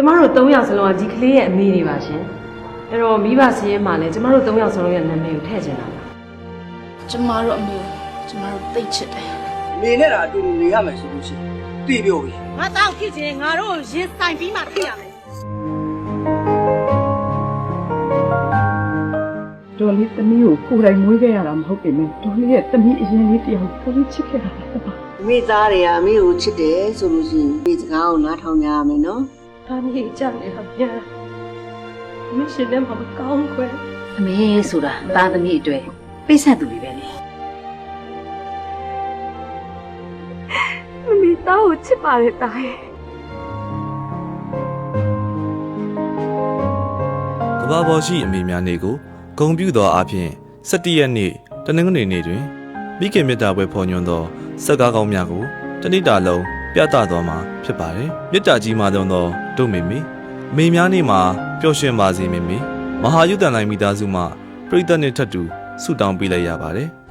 ကျမတို့၃ယောက်စလုံးကဒီကလေးရဲ့အမေတွေပါရှင်အဲ့တော့မိဘစင်းရဲမှာလည်းကျမတို့၃ယောက်စလုံးရဲ့နာမည်ကိုထည့်ချင်တာပါကျမတို့အမေကိုကျမတို့သိတ်ချစ်တယ်နေနဲ့တာအတူတူနေရမယ်ဆိုလို့ရှိရင်သိပြောပြီငါတောက်ဖြစ်ခြင်းငါတို့ရင်ဆိုင်ပြီးမှဖြစ်ရမယ်ဒေါ်လေးသမီးကိုကိုယ်တိုင်မွေးခဲ့ရတာမဟုတ်ပေမဲ့ဒေါ်လေးရဲ့သမီးအရင်လေးတယောက်ကိုလေးချစ်ခဲ့တာပါပါမိသားတွေကအမေကိုချစ်တယ်ဆိုလို့ရှိရင်ဒီစကားကိုနားထောင်ကြရမယ်နော်။ ဒါမျိုးကြနေတာပြန်။မရှင်လည်းမကောင်းခွဲအမေဆိုတာသားသမီးအတွေ့ပိတ်ဆက်သူတွေပဲလေ။မမီသားကိုချစ်ပါတယ်တာရဲ့ကဘာပေါ်ရှိအမိများနေ့ကိုဂုံပြူသောအဖြစ်17ရက်နေ့တနင်္ဂနွေနေ့တွင်မိခင်မြတ်တာပွဲဖော်ညွှန်းသောစက်ကားကောင်းများကိုတနိတာလုံး ပြသတော်မှာဖြစ်ပါတယ်။မြတ်တာကြီးမာသောသောတို့မေမေအမိများနေ့မှာပျော်ရွှင်ပါစေမေမေမဟာယုဒ္ဒန်လိုက်မိသားစုမှပြိဿနှင့်ထပ်တူဆုတောင်းပေးလိုက်ရပါတယ်။